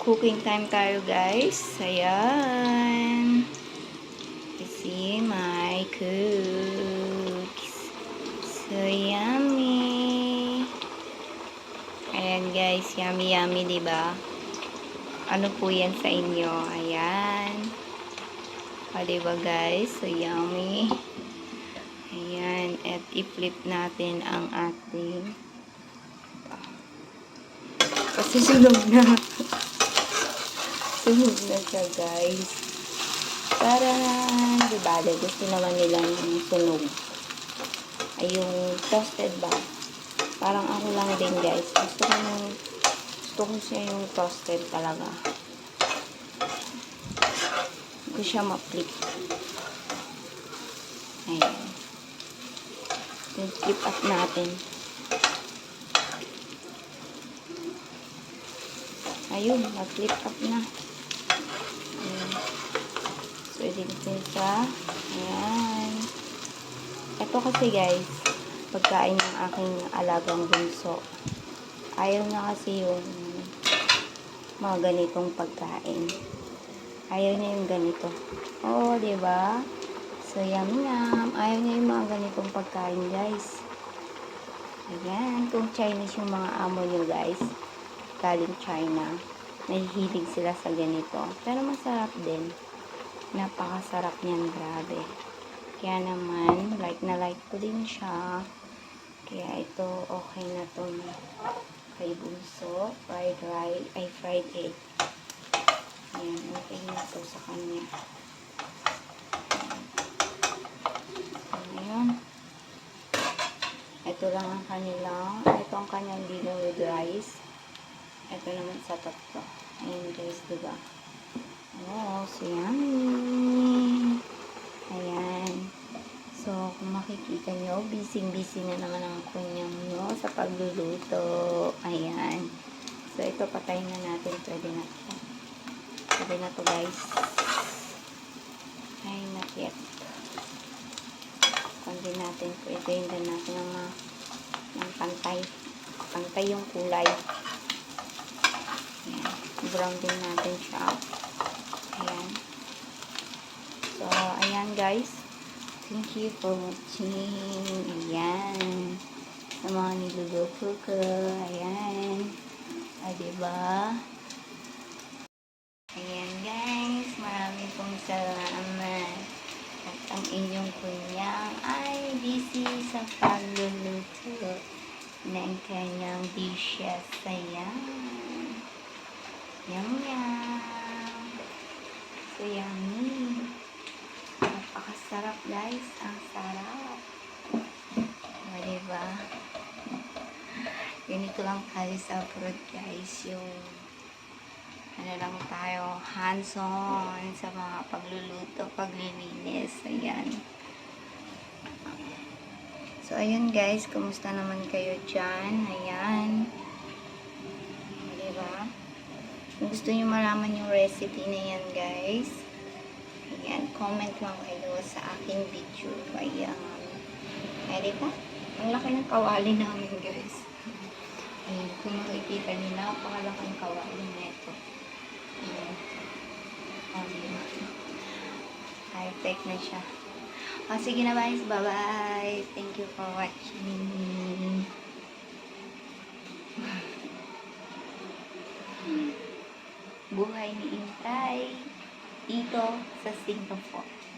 cooking time tayo guys. Ayan. See my cooks. So yummy. Ayan guys, yummy yummy, di ba? Ano po yan sa inyo? Ayan. O, di ba guys? So yummy. Ayan. At i-flip natin ang ating kasi sunog na. Sunog na siya, guys. Para, di ba, gusto naman nilang sunog. Ay, yung toasted ba? Parang ako lang din, guys. Gusto ko yung, gusto ko siya yung toasted talaga. Gusto siya ma-flip. Ayan. Flip up natin. Ayun, nag-flip up na. So, idilitin siya. Ayan. Ito kasi guys, pagkain ng aking alagang bunso. Ayaw niya kasi yung mga ganitong pagkain. Ayaw niya yung ganito. Oo, di ba? So, yum yum. Ayaw niya yung mga ganitong pagkain, guys. Ayan. Kung Chinese yung mga amo niyo, guys galing China. Nahihilig sila sa ganito. Pero masarap din. Napakasarap niyan, grabe. Kaya naman, like na like ko din siya. Kaya ito, okay na to kay Bunso. Fried rice, ay fried egg. Ayan, okay na to sa kanya. Ayan. Ito lang ang kanilang, ito ang kanyang dinner with rice. Ito naman sa tatlo. Ayan guys, diba? Oh, so yummy. Ayan. So, kung makikita nyo, busy-busy na naman ang kunyang nyo sa pagluluto. Ayan. So, ito patayin na natin. Pwede na to. Pwede na to guys. Ay, yet. Kundi natin. Pwede din natin ng, ng pantay. Pantay yung kulay. Ayan. Brown din natin siya. Ayan. So, ayan guys. Thank you for watching. Ayan. Sa mga niluluto ko. Ayan. Ah, diba? Ayan guys. Maraming pong salamat. At ang inyong kunyang ay busy sa pagluluto ng kanyang dishes. Ayan. Yum yum. So yummy. Guys. Ang sarap. O, diba? Ganito lang tayo sa abroad guys. Yung ano lang tayo, hands-on sa mga pagluluto, paglilinis. Ayan. So, ayun guys. Kumusta naman kayo dyan? Ayan. O, diba? Kung gusto nyo malaman yung recipe na yan, guys, ayan, comment lang kayo sa aking video. Ayan. Ay, di ba? Ang laki ng kawali namin, guys. Ayan, kung makikita nyo, napakalaking kawali na ito. Ayan. Oh, diba? High-tech na siya. O, sige na, guys. Bye-bye. Thank you for watching. buhay ni Intay dito sa Singapore.